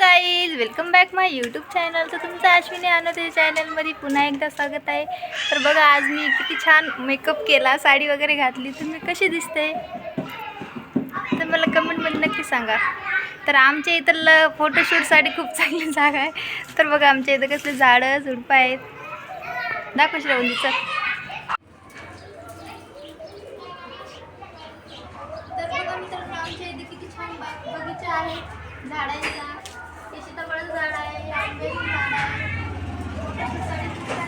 Guys welcome back my YouTube channel. तर तुमचं अश्विनी अनोदे चॅनलमध्ये पुन्हा एकदा स्वागत आहे. तर बघा आज मी किती छान मेकअप केला साडी वगैरे घातली. तुम्ही कशी दिसते? तर मला कमेंटमध्ये नक्की सांगा. तर आमच्या इथलं फोटोशूटसाठी खूप चांगली जागा आहे. तर बघा आमच्या इथं कसले झाडं झुडपं आहेत. दाखव श्रवणीचं. तर बघा मित्रांनो आमच्या इथे किती छान बगीचा आहे. झाडांचा Thank you.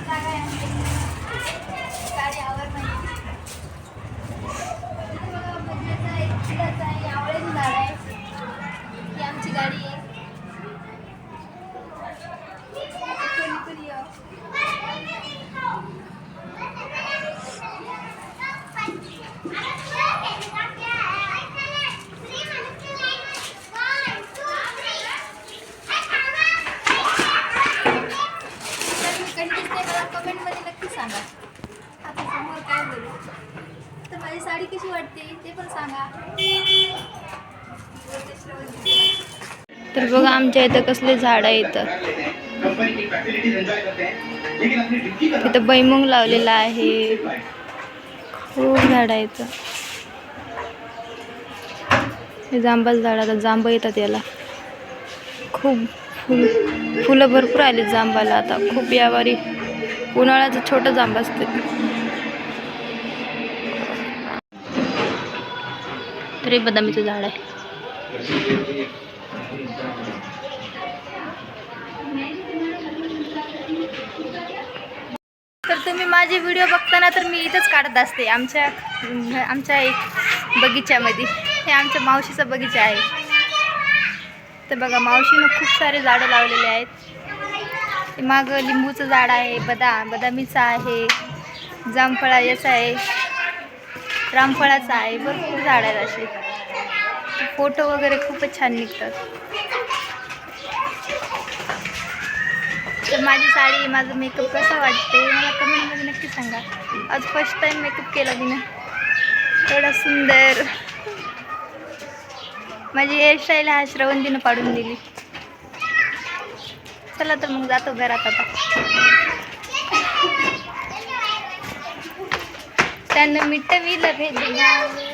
माझी साडी कशी वाटते ते पण सांगा. तर बघा आमच्या इथं कसले झाड येतं इथं बैमुंग लावलेला आहे. खूप झाड आहेत. हे जांबाचं झाड आता जांब येतात याला. खूप फुल फुलं भरपूर आली जांबाला आता. खूप यावारी उन्हाळ्याचं छोटं जांब असते. तरी बदामीचं झाड आहे. तर तुम्ही माझे व्हिडिओ बघताना तर मी इथंच काढत असते. आमच्या आमच्या एक बगीच्यामध्ये. हे आमच्या मावशीचा बगीचा आहे. तर बघा मावशीनं खूप सारे झाडं लावलेले आहेत. ते मागं लिंबूचं झाड आहे बदा बदामीचं आहे जामफळा याचं आहे रामफळाचं आहे. भरपूर झाड आहेत असे फोटो वगैरे खूपच छान निघतात. तर माझी साडी माझं मेकअप कसा वाटते मला कमेंटमध्ये नक्की सांगा. आज फर्स्ट टाईम मेकअप केला तिने ना. एवढा सुंदर. माझी हेअरस्टाईल हा श्रवंतीनं पाडून दिली. चला तर मग जातो घरात आता. त्यानं मिठविलं भेदभाव